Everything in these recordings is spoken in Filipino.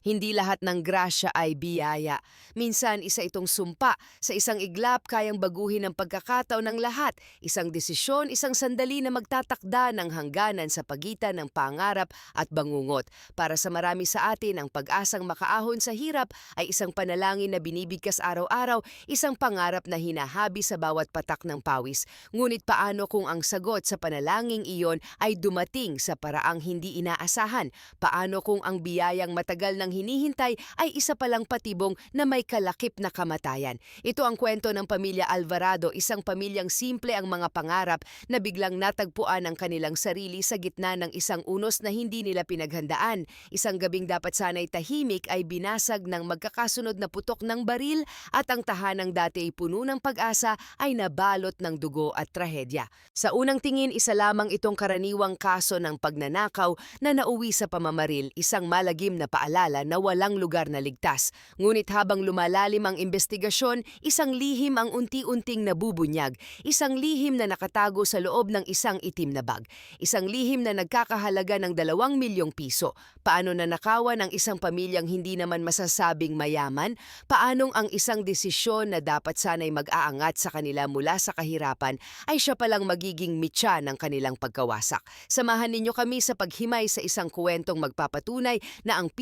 Hindi lahat ng grasya ay biyaya. Minsan, isa itong sumpa. Sa isang iglap, kayang baguhin ang pagkakataon ng lahat. Isang desisyon, isang sandali na magtatakda ng hangganan sa pagitan ng pangarap at bangungot. Para sa marami sa atin, ang pag-asang makaahon sa hirap ay isang panalangin na binibigkas araw-araw, isang pangarap na hinahabi sa bawat patak ng pawis. Ngunit paano kung ang sagot sa panalangin iyon ay dumating sa paraang hindi inaasahan? Paano kung ang biyayang matagal nang hinihintay ay isa palang patibong na may kalakip na kamatayan? Ito ang kwento ng pamilya Alvarado, isang pamilyang simple ang mga pangarap na biglang natagpuan ang kanilang sarili sa gitna ng isang unos na hindi nila pinaghandaan. Isang gabing dapat sanay tahimik ay binasag ng magkakasunod na putok ng baril at ang tahanang dati ay puno ng pag-asa ay nabalot ng dugo at trahedya. Sa unang tingin, isa lamang itong karaniwang kaso ng pagnanakaw na nauwi sa pamamaril, isang malagim na paalala na walang lugar na ligtas. Ngunit habang lumalalim ang investigasyon, isang lihim ang unti-unting nabubunyag, isang lihim na nakatago sa loob ng isang itim na bag, isang lihim na nagkakahalaga ng dalawang milyong piso. Paano nanakawan ang isang pamilyang hindi naman masasabing mayaman? Paanong ang isang desisyon na dapat sanay mag-aangat sa kanila mula sa kahirapan ay siya palang magiging mitya ng kanilang pagkawasak? Samahan ninyo kami sa paghimay sa isang kwentong magpapatunay na ang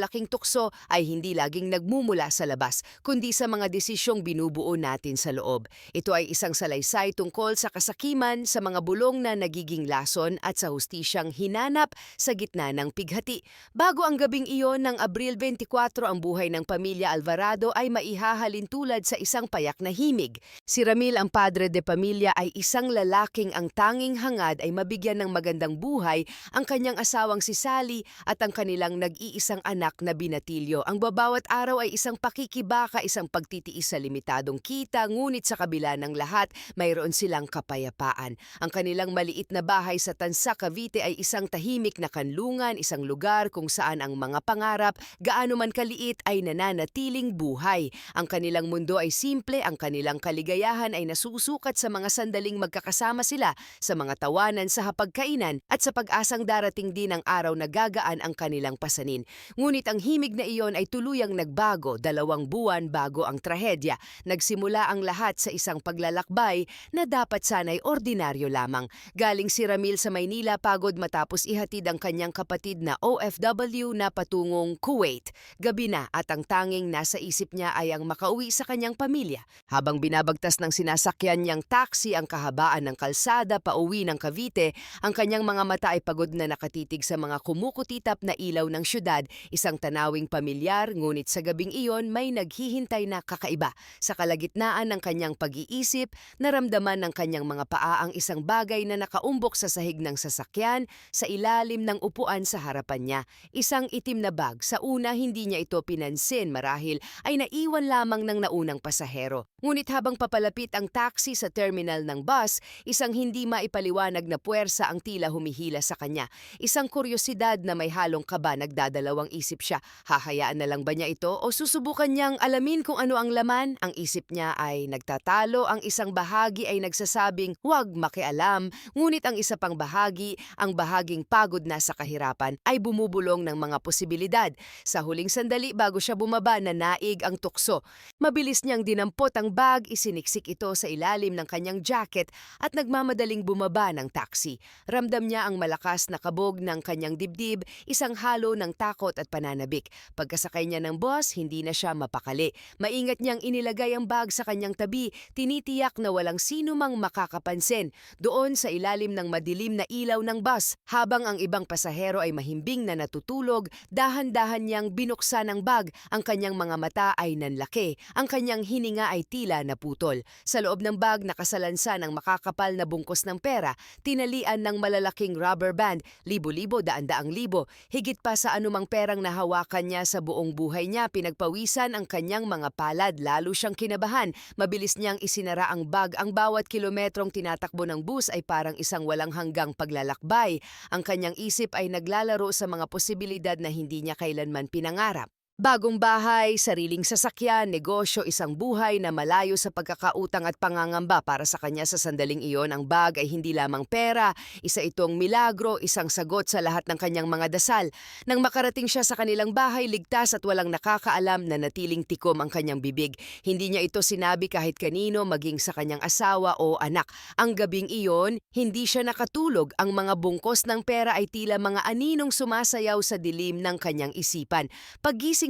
pinakamalaking tukso ay hindi laging nagmumula sa labas, kundi sa mga desisyong binubuo natin sa loob. Ito ay isang salaysay tungkol sa kasakiman, sa mga bulong na nagiging lason at sa hustisyang hinanap sa gitna ng pighati. Bago ang gabing iyon ng Abril 24 ang buhay ng pamilya Alvarado ay maihahalin tulad sa isang payak na himig. Si Ramil ang padre de pamilya ay isang lalaking ang tanging hangad ay mabigyan ng magandang buhay ang kanyang asawang si Sally at ang kanilang nag-iisang anak na binatilyo. Ang babawat araw ay isang pakikibaka, isang pagtitiis sa limitadong kita, ngunit sa kabila ng lahat, mayroon silang kapayapaan. Ang kanilang maliit na bahay sa Tansa, Cavite ay isang tahimik na kanlungan, isang lugar kung saan ang mga pangarap, gaano man kaliit, ay nananatiling buhay. Ang kanilang mundo ay simple, ang kanilang kaligayahan ay nasusukat sa mga sandaling magkakasama sila, sa mga tawanan sa hapagkainan, at sa pag-asang darating din ang araw na gagaan ang kanilang pasanin. Ngunit ang himig na iyon ay tuluyang nagbago dalawang buwan bago ang trahedya. Nagsimula ang lahat sa isang paglalakbay na dapat sana'y ordinaryo lamang. Galing si Ramil sa Maynila pagod matapos ihatid ang kanyang kapatid na OFW na patungong Kuwait. Gabi na at ang tanging nasa isip niya ay ang makauwi sa kanyang pamilya. Habang binabagtas ng sinasakyan niyang taxi ang kahabaan ng kalsada pauwi ng Cavite, ang kanyang mga mata ay pagod na nakatitig sa mga kumukutitap na ilaw ng syudad, isang tanawing pamilyar ngunit sa gabing iyon may naghihintay na kakaiba. Sa kalagitnaan ng kanyang pag-iisip, naramdaman ng kanyang mga paa ang isang bagay na nakaumbok sa sahig ng sasakyan sa ilalim ng upuan sa harapan niya. Isang itim na bag. Sa una hindi niya ito pinansin marahil ay naiwan lamang ng naunang pasahero. Ngunit habang papalapit ang taxi sa terminal ng bus, isang hindi maipaliwanag na puwersa ang tila humihila sa kanya. Isang kuryosidad na may halong kaba nagdadalawang isip siya. Hahayaan na lang ba niya ito o susubukan niyang alamin kung ano ang laman? Ang isip niya ay nagtatalo, ang isang bahagi ay nagsasabing huwag makialam, ngunit ang isa pang bahagi, ang bahaging pagod na sa kahirapan, ay bumubulong ng mga posibilidad. Sa huling sandali bago siya bumaba na naig ang tukso. Mabilis niyang dinampot ang bag, isiniksik ito sa ilalim ng kanyang jacket at nagmamadaling bumaba ng taxi. Ramdam niya ang malakas na kabog ng kanyang dibdib, isang halo ng takot at pananabik. Pagkasakay niya ng bus, hindi na siya mapakali. Maingat niyang inilagay ang bag sa kanyang tabi, tinitiyak na walang sino mang makakapansin. Doon sa ilalim ng madilim na ilaw ng bus, habang ang ibang pasahero ay mahimbing na natutulog, dahan-dahan niyang binuksan ang bag. Ang kanyang mga mata ay nanlaki, ang kanyang hininga ay tila naputol. Sa loob ng bag nakasalansa ng makakapal na bungkos ng pera, tinalian ng malalaking rubber band, libo-libo, daan-daang libo. Higit pa sa anumang perang nahawakan niya sa buong buhay niya, pinagpawisan ang kanyang mga palad, lalo siyang kinabahan. Mabilis niyang isinara ang bag, ang bawat kilometrong tinatakbo ng bus ay parang isang walang hanggang paglalakbay. Ang kanyang isip ay naglalaro sa mga posibilidad na hindi niya kailanman pinangarap. Bagong bahay, sariling sasakyan, negosyo, isang buhay na malayo sa pagkakautang at pangangamba para sa kanya sa sandaling iyon. Ang bag ay hindi lamang pera, isa itong milagro, isang sagot sa lahat ng kanyang mga dasal. Nang makarating siya sa kanilang bahay, ligtas at walang nakakaalam na natiling tikom ang kanyang bibig. Hindi niya ito sinabi kahit kanino, maging sa kanyang asawa o anak. Ang gabing iyon, hindi siya nakatulog. Ang mga bungkos ng pera ay tila mga aninong sumasayaw sa dilim ng kanyang isipan.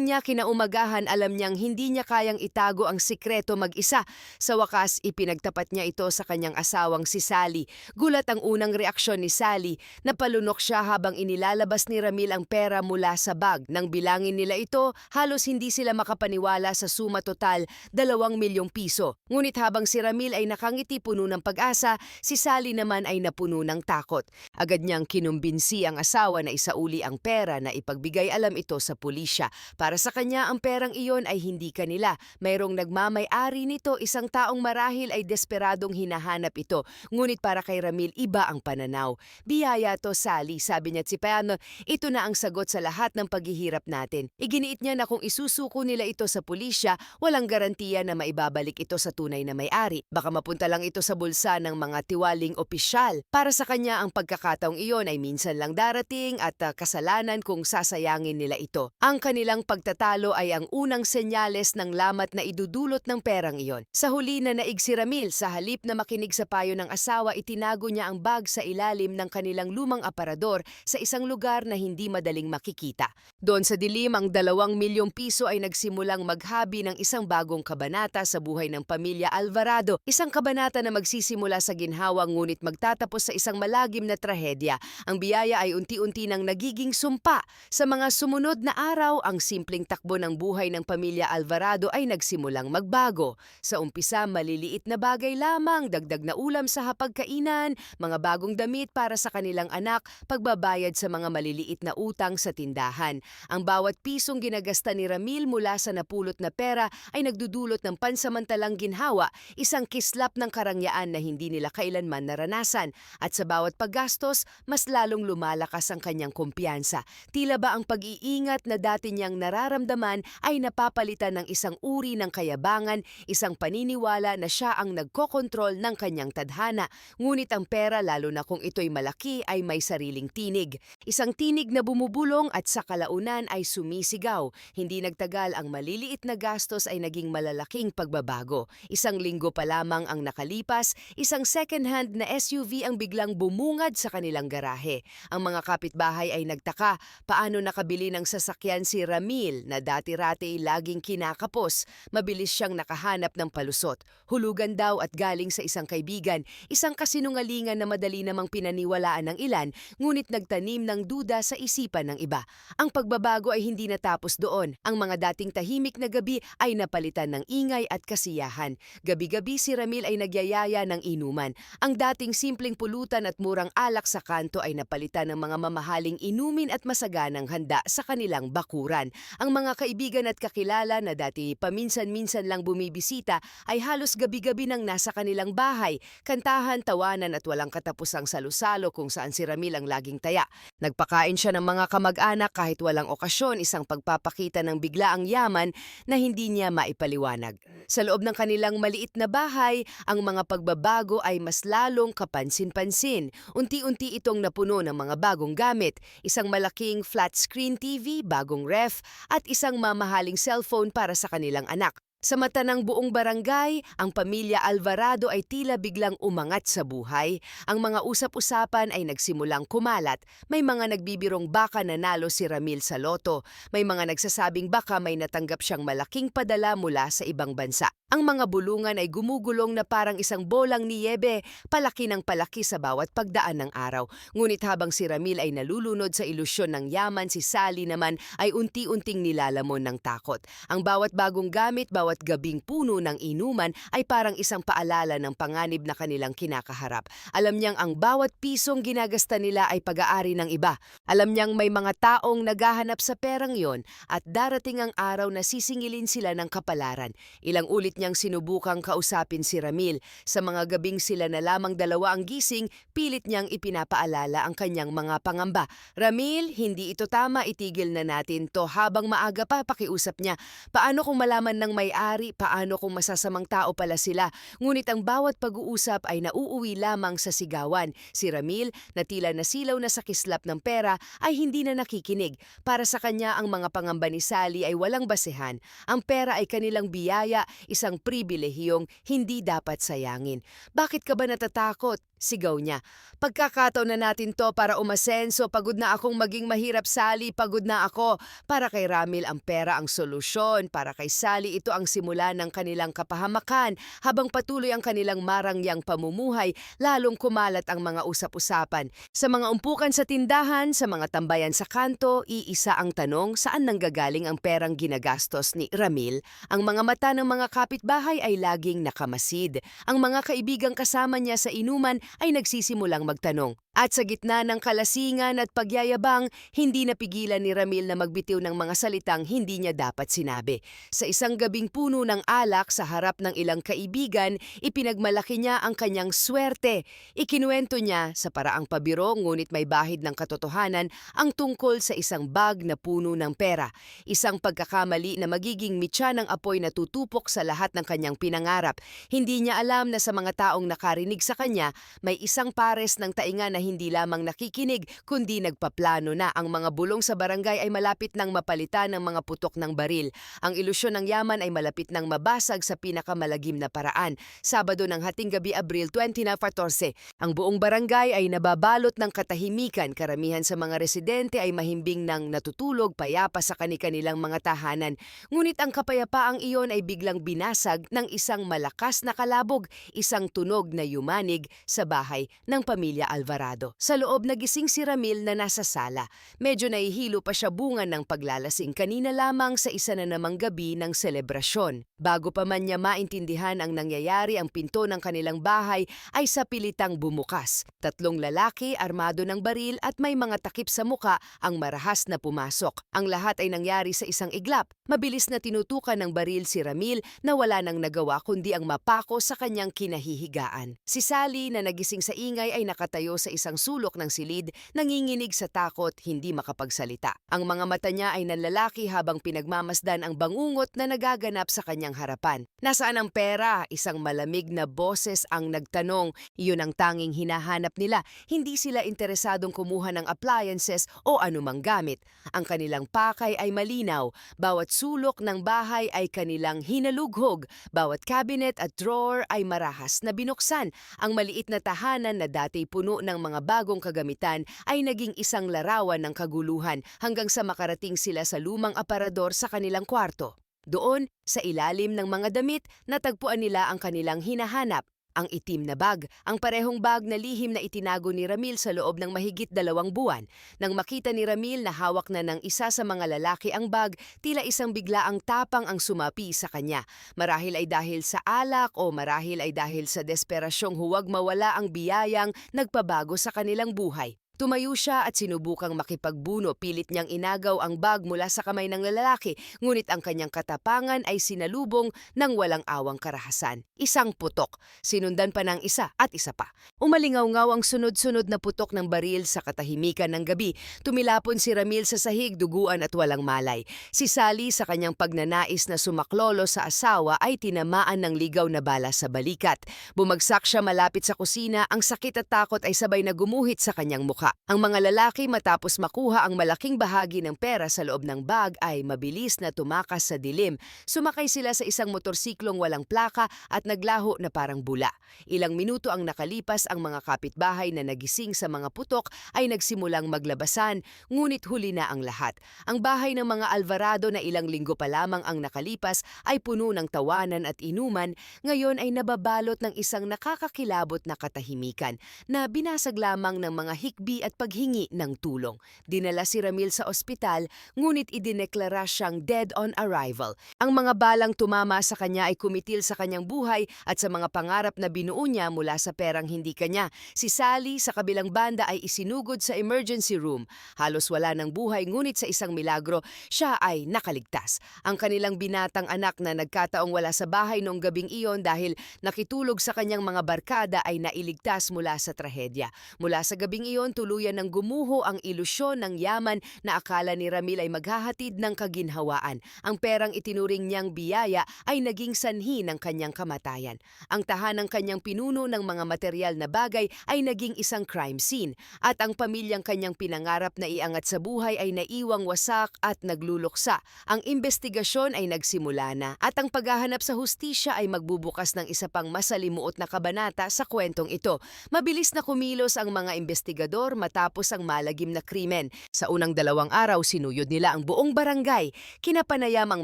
Paggising niya kinaumagahan, alam niyang hindi niya kayang itago ang sikreto mag-isa. Sa wakas, ipinagtapat niya ito sa kanyang asawang si Sally. Gulat ang unang reaksyon ni Sally. Napalunok siya habang inilalabas ni Ramil ang pera mula sa bag. Nang bilangin nila ito, halos hindi sila makapaniwala sa suma total, dalawang milyong piso. Ngunit habang si Ramil ay nakangiti puno ng pag-asa, si Sally naman ay napuno ng takot. Agad niyang kinumbinsi ang asawa na isauli ang pera na ipagbigay alam ito sa pulisya. Para sa kanya, ang perang iyon ay hindi kanila. Mayroong nagmamay-ari nito, isang taong marahil ay desperadong hinahanap ito. Ngunit para kay Ramil, iba ang pananaw. Biyaya to, Sally, sabi niya si Peano, ito na ang sagot sa lahat ng paghihirap natin. Iginiit niya na kung isusuko nila ito sa pulisya, walang garantiya na maibabalik ito sa tunay na may-ari. Baka mapunta lang ito sa bulsa ng mga tiwaling opisyal. Para sa kanya, ang pagkakataong iyon ay minsan lang darating at uh, kasalanan kung sasayangin nila ito. Ang kanilang pagtatalo ay ang unang senyales ng lamat na idudulot ng perang iyon. Sa huli na naig si Ramil, sa halip na makinig sa payo ng asawa, itinago niya ang bag sa ilalim ng kanilang lumang aparador sa isang lugar na hindi madaling makikita. Doon sa dilim, ang dalawang milyong piso ay nagsimulang maghabi ng isang bagong kabanata sa buhay ng pamilya Alvarado. Isang kabanata na magsisimula sa ginhawa ngunit magtatapos sa isang malagim na trahedya. Ang biyaya ay unti-unti nang nagiging sumpa. Sa mga sumunod na araw, ang simpleng takbo ng buhay ng pamilya Alvarado ay nagsimulang magbago. Sa umpisa, maliliit na bagay lamang, dagdag na ulam sa hapagkainan, mga bagong damit para sa kanilang anak, pagbabayad sa mga maliliit na utang sa tindahan. Ang bawat pisong ginagasta ni Ramil mula sa napulot na pera ay nagdudulot ng pansamantalang ginhawa, isang kislap ng karangyaan na hindi nila kailanman naranasan. At sa bawat paggastos, mas lalong lumalakas ang kanyang kumpiyansa. Tila ba ang pag-iingat na dati niyang nararamdaman ay napapalitan ng isang uri ng kayabangan, isang paniniwala na siya ang nagkokontrol ng kanyang tadhana. Ngunit ang pera, lalo na kung ito'y malaki, ay may sariling tinig. Isang tinig na bumubulong at sa kalaunan ay sumisigaw. Hindi nagtagal ang maliliit na gastos ay naging malalaking pagbabago. Isang linggo pa lamang ang nakalipas, isang second-hand na SUV ang biglang bumungad sa kanilang garahe. Ang mga kapitbahay ay nagtaka paano nakabili ng sasakyan si Ramil na dati-rati laging kinakapos. Mabilis siyang nakahanap ng palusot. Hulugan daw at galing sa isang kaibigan, isang kasinungalingan na madali namang pinaniwalaan ng ilan, ngunit nagtanim ng duda sa isipan ng iba. Ang pagbabago ay hindi natapos doon. Ang mga dating tahimik na gabi ay napalitan ng ingay at kasiyahan. Gabi-gabi si Ramil ay nagyayaya ng inuman. Ang dating simpleng pulutan at murang alak sa kanto ay napalitan ng mga mamahaling inumin at masaganang handa sa kanilang bakuran. Ang mga kaibigan at kakilala na dati paminsan-minsan lang bumibisita ay halos gabi-gabi nang nasa kanilang bahay, kantahan, tawanan at walang katapusang salusalo kung saan si Ramil ang laging taya. Nagpakain siya ng mga kamag-anak kahit walang okasyon, isang pagpapakita ng biglaang yaman na hindi niya maipaliwanag. Sa loob ng kanilang maliit na bahay, ang mga pagbabago ay mas lalong kapansin-pansin. Unti-unti itong napuno ng mga bagong gamit, isang malaking flat screen TV, bagong ref, at isang mamahaling cellphone para sa kanilang anak. Sa mata ng buong barangay, ang pamilya Alvarado ay tila biglang umangat sa buhay. Ang mga usap-usapan ay nagsimulang kumalat. May mga nagbibirong baka nanalo si Ramil sa loto. May mga nagsasabing baka may natanggap siyang malaking padala mula sa ibang bansa. Ang mga bulungan ay gumugulong na parang isang bolang niyebe, palaki ng palaki sa bawat pagdaan ng araw. Ngunit habang si Ramil ay nalulunod sa ilusyon ng yaman, si Sally naman ay unti-unting nilalamon ng takot. Ang bawat bagong gamit, bawat gabing puno ng inuman ay parang isang paalala ng panganib na kanilang kinakaharap. Alam niyang ang bawat pisong ginagasta nila ay pag-aari ng iba. Alam niyang may mga taong naghahanap sa perang yon at darating ang araw na sisingilin sila ng kapalaran. Ilang ulit niyang sinubukang kausapin si Ramil. Sa mga gabing sila na lamang dalawa ang gising, pilit niyang ipinapaalala ang kanyang mga pangamba. Ramil, hindi ito tama, itigil na natin to. Habang maaga pa, pakiusap niya. Paano kung malaman ng may-ari? Paano kung masasamang tao pala sila? Ngunit ang bawat pag-uusap ay nauuwi lamang sa sigawan. Si Ramil, na tila nasilaw na sa kislap ng pera, ay hindi na nakikinig. Para sa kanya, ang mga pangamba ni Sally ay walang basehan. Ang pera ay kanilang biyaya, isang pribilehiyong hindi dapat sayangin. Bakit ka ba natatakot? Sigaw niya. Pagkakataon na natin to para umasenso, pagod na akong maging mahirap Sally, pagod na ako. Para kay Ramil ang pera ang solusyon, para kay Sally ito ang simula ng kanilang kapahamakan. Habang patuloy ang kanilang marangyang pamumuhay, lalong kumalat ang mga usap-usapan. Sa mga umpukan sa tindahan, sa mga tambayan sa kanto, iisa ang tanong saan nanggagaling ang perang ginagastos ni Ramil. Ang mga mata ng mga kapitbahay ay laging nakamasid. Ang mga kaibigang kasama niya sa inuman ay nagsisimulang magtanong. At sa gitna ng kalasingan at pagyayabang, hindi napigilan ni Ramil na magbitiw ng mga salitang hindi niya dapat sinabi. Sa isang gabing puno ng alak sa harap ng ilang kaibigan, ipinagmalaki niya ang kanyang swerte. Ikinuwento niya sa paraang pabiro ngunit may bahid ng katotohanan ang tungkol sa isang bag na puno ng pera. Isang pagkakamali na magiging mitya ng apoy na tutupok sa lahat ng kanyang pinangarap. Hindi niya alam na sa mga taong nakarinig sa kanya, may isang pares ng tainga na hindi lamang nakikinig kundi nagpaplano na ang mga bulong sa barangay ay malapit nang mapalitan ng mga putok ng baril. Ang ilusyon ng yaman ay malapit nang mabasag sa pinakamalagim na paraan. Sabado ng hating gabi Abril 2014, ang buong barangay ay nababalot ng katahimikan. Karamihan sa mga residente ay mahimbing ng natutulog payapa sa kani-kanilang mga tahanan. Ngunit ang kapayapaang iyon ay biglang binasag ng isang malakas na kalabog, isang tunog na yumanig sa bahay ng pamilya Alvarado. Sa loob nagising si Ramil na nasa sala. Medyo nahihilo pa siya bunga ng paglalasing kanina lamang sa isa na namang gabi ng selebrasyon. Bago pa man niya maintindihan ang nangyayari ang pinto ng kanilang bahay ay sa pilitang bumukas. Tatlong lalaki armado ng baril at may mga takip sa muka ang marahas na pumasok. Ang lahat ay nangyari sa isang iglap. Mabilis na tinutukan ng baril si Ramil na wala nang nagawa kundi ang mapako sa kanyang kinahihigaan. Si Sally na nagising sa ingay ay nakatayo sa isang sulok ng silid, nanginginig sa takot, hindi makapagsalita. Ang mga mata niya ay nanlalaki habang pinagmamasdan ang bangungot na nagaganap sa kanyang harapan. Nasaan ang pera? Isang malamig na boses ang nagtanong. Iyon ang tanging hinahanap nila. Hindi sila interesadong kumuha ng appliances o anumang gamit. Ang kanilang pakay ay malinaw. Bawat sulok ng bahay ay kanilang hinalughog. Bawat cabinet at drawer ay marahas na binuksan. Ang maliit na tahanan na dati puno ng mga bagong kagamitan ay naging isang larawan ng kaguluhan hanggang sa makarating sila sa lumang aparador sa kanilang kwarto. Doon, sa ilalim ng mga damit, natagpuan nila ang kanilang hinahanap, ang itim na bag, ang parehong bag na lihim na itinago ni Ramil sa loob ng mahigit dalawang buwan. Nang makita ni Ramil na hawak na ng isa sa mga lalaki ang bag, tila isang biglaang tapang ang sumapi sa kanya. Marahil ay dahil sa alak o marahil ay dahil sa desperasyong huwag mawala ang biyayang nagpabago sa kanilang buhay. Tumayo siya at sinubukang makipagbuno. Pilit niyang inagaw ang bag mula sa kamay ng lalaki, ngunit ang kanyang katapangan ay sinalubong ng walang awang karahasan. Isang putok, sinundan pa ng isa at isa pa. Umalingaw-ngaw ang sunod-sunod na putok ng baril sa katahimikan ng gabi. Tumilapon si Ramil sa sahig, duguan at walang malay. Si Sally sa kanyang pagnanais na sumaklolo sa asawa ay tinamaan ng ligaw na bala sa balikat. Bumagsak siya malapit sa kusina, ang sakit at takot ay sabay na gumuhit sa kanyang mukha. Ang mga lalaki matapos makuha ang malaking bahagi ng pera sa loob ng bag ay mabilis na tumakas sa dilim. Sumakay sila sa isang motorsiklong walang plaka at naglaho na parang bula. Ilang minuto ang nakalipas ang mga kapitbahay na nagising sa mga putok ay nagsimulang maglabasan, ngunit huli na ang lahat. Ang bahay ng mga Alvarado na ilang linggo pa lamang ang nakalipas ay puno ng tawanan at inuman, ngayon ay nababalot ng isang nakakakilabot na katahimikan na binasag lamang ng mga hikbi at paghingi ng tulong. Dinala si Ramil sa ospital, ngunit idineklara siyang dead on arrival. Ang mga balang tumama sa kanya ay kumitil sa kanyang buhay at sa mga pangarap na binuo niya mula sa perang hindi kanya. Si Sally sa kabilang banda ay isinugod sa emergency room. Halos wala ng buhay ngunit sa isang milagro, siya ay nakaligtas. Ang kanilang binatang anak na nagkataong wala sa bahay noong gabing iyon dahil nakitulog sa kanyang mga barkada ay nailigtas mula sa trahedya. Mula sa gabing iyon, tuluyan ng gumuho ang ilusyon ng yaman na akala ni Ramil ay maghahatid ng kaginhawaan. Ang perang itinuring niyang biyaya ay naging sanhi ng kanyang kamatayan. Ang tahanang kanyang pinuno ng mga material na bagay ay naging isang crime scene at ang pamilyang kanyang pinangarap na iangat sa buhay ay naiwang wasak at nagluluksa. Ang investigasyon ay nagsimula na at ang paghahanap sa hustisya ay magbubukas ng isa pang masalimuot na kabanata sa kwentong ito. Mabilis na kumilos ang mga investigador matapos ang malagim na krimen. Sa unang dalawang araw, sinuyod nila ang buong barangay. Kinapanayam ang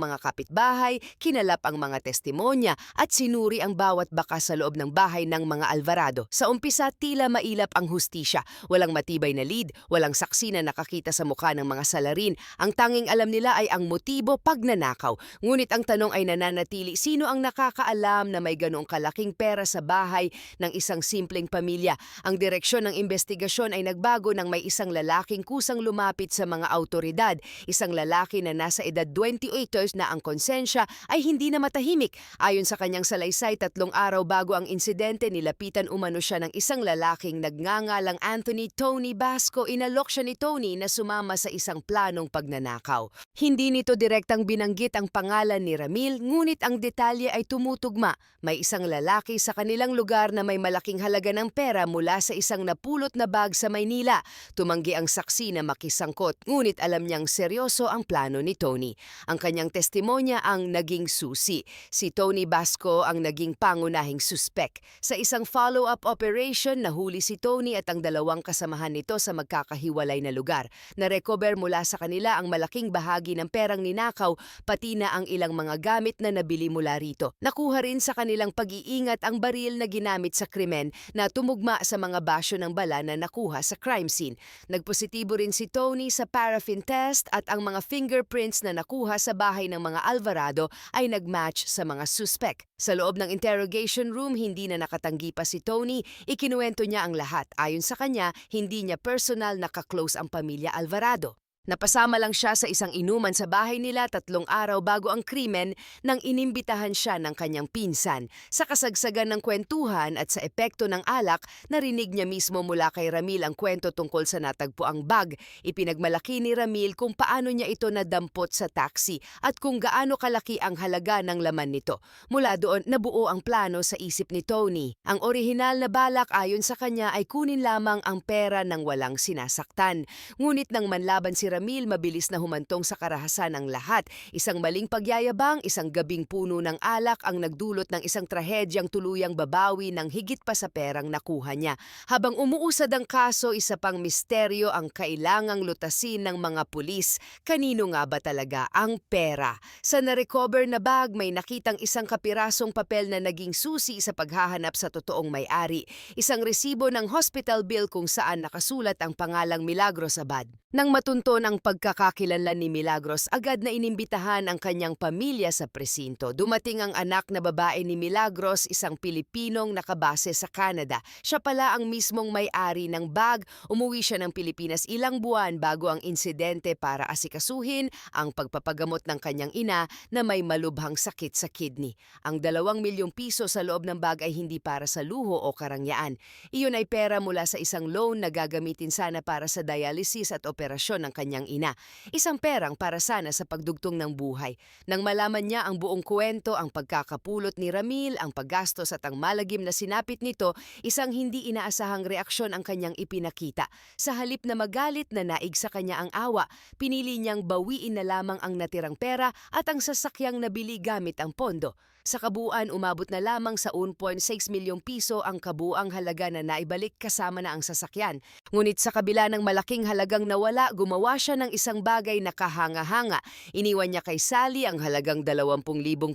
mga kapitbahay, kinalap ang mga testimonya at sinuri ang bawat bakas sa loob ng bahay ng mga Alvarado. Sa umpisa, tila mailap ang hustisya. Walang matibay na lead, walang saksi na nakakita sa mukha ng mga salarin. Ang tanging alam nila ay ang motibo pagnanakaw. Ngunit ang tanong ay nananatili, sino ang nakakaalam na may ganoong kalaking pera sa bahay ng isang simpleng pamilya? Ang direksyon ng investigasyon ay nagbago nang may isang lalaking kusang lumapit sa mga autoridad. Isang lalaki na nasa edad 28 years na ang konsensya ay hindi na matahimik. Ayon sa kanyang salaysay, tatlong araw bago ang insidente, nilapitan umano siya ng isang lalaking nagngangalang Anthony Tony Basco. Inalok siya ni Tony na sumama sa isang planong pagnanakaw. Hindi nito direktang binanggit ang pangalan ni Ramil, ngunit ang detalye ay tumutugma. May isang lalaki sa kanilang lugar na may malaking halaga ng pera mula sa isang napulot na bag sa Maynila. Tumanggi ang saksi na makisangkot, ngunit alam niyang seryoso ang plano ni Tony. Ang kanyang testimonya ang naging susi. Si Tony Basco ang naging pangunahing suspek. Sa isang follow-up operation, nahuli si Tony at ang dalawang kasamahan nito sa magkakahiwalay na lugar. Narecover mula sa kanila ang malaking bahagi ng perang ninakaw, pati na ang ilang mga gamit na nabili mula rito. Nakuha rin sa kanilang pag-iingat ang baril na ginamit sa krimen na tumugma sa mga basyo ng bala na nakuha sa crime scene. Nagpositibo rin si Tony sa paraffin test at ang mga fingerprints na nakuha sa bahay ng mga Alvarado ay nagmatch sa mga suspek. Sa loob ng interrogation room, hindi na nakatanggi pa si Tony. Ikinuwento niya ang lahat. Ayon sa kanya, hindi niya personal nakaklose ang pamilya Alvarado. Napasama lang siya sa isang inuman sa bahay nila tatlong araw bago ang krimen nang inimbitahan siya ng kanyang pinsan. Sa kasagsagan ng kwentuhan at sa epekto ng alak, narinig niya mismo mula kay Ramil ang kwento tungkol sa natagpuang bag. Ipinagmalaki ni Ramil kung paano niya ito nadampot sa taxi at kung gaano kalaki ang halaga ng laman nito. Mula doon, nabuo ang plano sa isip ni Tony. Ang orihinal na balak ayon sa kanya ay kunin lamang ang pera ng walang sinasaktan. Ngunit nang manlaban si Ramil, mabilis na humantong sa karahasan ang lahat. Isang maling pagyayabang, isang gabing puno ng alak ang nagdulot ng isang trahedyang tuluyang babawi ng higit pa sa perang nakuha niya. Habang umuusad ang kaso, isa pang misteryo ang kailangang lutasin ng mga pulis. Kanino nga ba talaga ang pera? Sa narecover na bag, may nakitang isang kapirasong papel na naging susi sa paghahanap sa totoong may-ari. Isang resibo ng hospital bill kung saan nakasulat ang pangalang Milagros Abad. Nang matunton ang pagkakakilanlan ni Milagros, agad na inimbitahan ang kanyang pamilya sa presinto. Dumating ang anak na babae ni Milagros, isang Pilipinong nakabase sa Canada. Siya pala ang mismong may-ari ng bag. Umuwi siya ng Pilipinas ilang buwan bago ang insidente para asikasuhin ang pagpapagamot ng kanyang ina na may malubhang sakit sa kidney. Ang dalawang milyong piso sa loob ng bag ay hindi para sa luho o karangyaan. Iyon ay pera mula sa isang loan na gagamitin sana para sa dialysis at operasyon ng kanyang ina. Isang perang para sana sa pagdugtong ng buhay. Nang malaman niya ang buong kwento, ang pagkakapulot ni Ramil, ang paggastos at ang malagim na sinapit nito, isang hindi inaasahang reaksyon ang kanyang ipinakita. Sa halip na magalit na naig sa kanya ang awa, pinili niyang bawiin na lamang ang natirang pera at ang sasakyang nabili gamit ang pondo. Sa kabuuan, umabot na lamang sa 1.6 milyong piso ang kabuang halaga na naibalik kasama na ang sasakyan. Ngunit sa kabila ng malaking halagang nawala, gumawa siya ng isang bagay na kahanga-hanga. Iniwan niya kay Sally ang halagang 20,000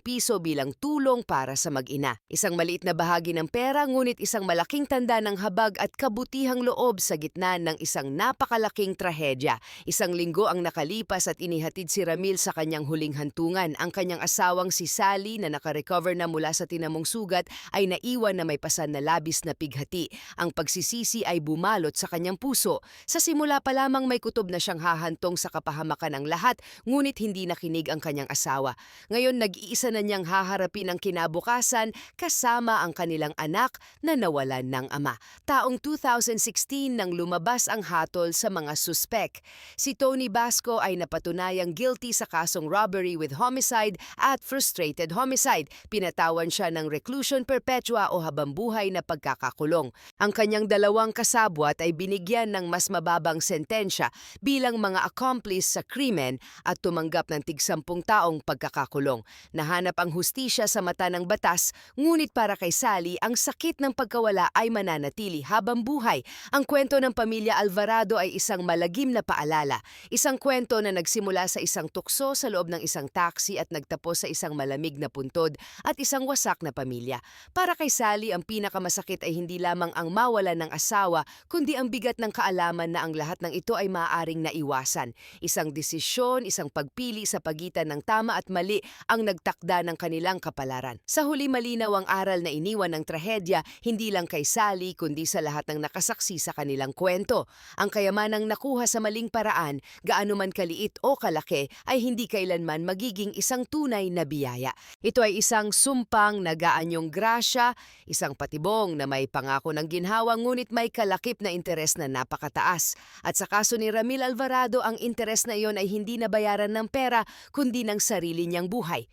piso bilang tulong para sa mag-ina. Isang maliit na bahagi ng pera ngunit isang malaking tanda ng habag at kabutihang loob sa gitna ng isang napakalaking trahedya. Isang linggo ang nakalipas at inihatid si Ramil sa kanyang huling hantungan. Ang kanyang asawang si Sally na nakarecover na mula sa tinamong sugat ay naiwan na may pasan na labis na pighati. Ang pagsisisi ay bumalot sa kanyang puso. Sa simula pa lamang may kutob na siyang hahantong sa kapahamakan ng lahat, ngunit hindi nakinig ang kanyang asawa. Ngayon nag-iisa na niyang haharapin ang kinabukasan kasama ang kanilang anak na nawalan ng ama. Taong 2016 nang lumabas ang hatol sa mga suspek. Si Tony Basco ay napatunayang guilty sa kasong robbery with homicide at frustrated homicide. Pinatawan siya ng reclusion perpetua o habambuhay na pagkakakulong. Ang kanyang dalawang kasabwat ay binigyan ng mas mababang sentensya bilang mga accomplice sa krimen at tumanggap ng tigsampung taong pagkakakulong. Nahanap ang hustisya sa mata ng batas, ngunit para kay Sally, ang sakit ng pagkawala ay mananatili habang buhay. Ang kwento ng pamilya Alvarado ay isang malagim na paalala. Isang kwento na nagsimula sa isang tukso sa loob ng isang taxi at nagtapos sa isang malamig na puntod at isang wasak na pamilya. Para kay Sally, ang pinakamasakit ay hindi lamang ang mawala ng asawa, kundi ang bigat ng kaalaman na ang lahat ng ito ay maaaring naiwasan. Isang desisyon, isang pagpili sa pagitan ng tama at mali ang nagtakda ng kanilang kapalaran. Sa huli malinaw ang aral na iniwan ng trahedya, hindi lang kay Sally kundi sa lahat ng nakasaksi sa kanilang kwento. Ang kayamanang nakuha sa maling paraan, gaano man kaliit o kalaki, ay hindi kailanman magiging isang tunay na biyaya. Ito ay isang sumpang nagaanyong grasya, isang patibong na may pangako ng ginhawa ngunit may kalakip na interes na napakataas. At sa kaso ni Ramil Alvarado, ang interes na iyon ay hindi nabayaran ng pera kundi ng sarili niyang buhay.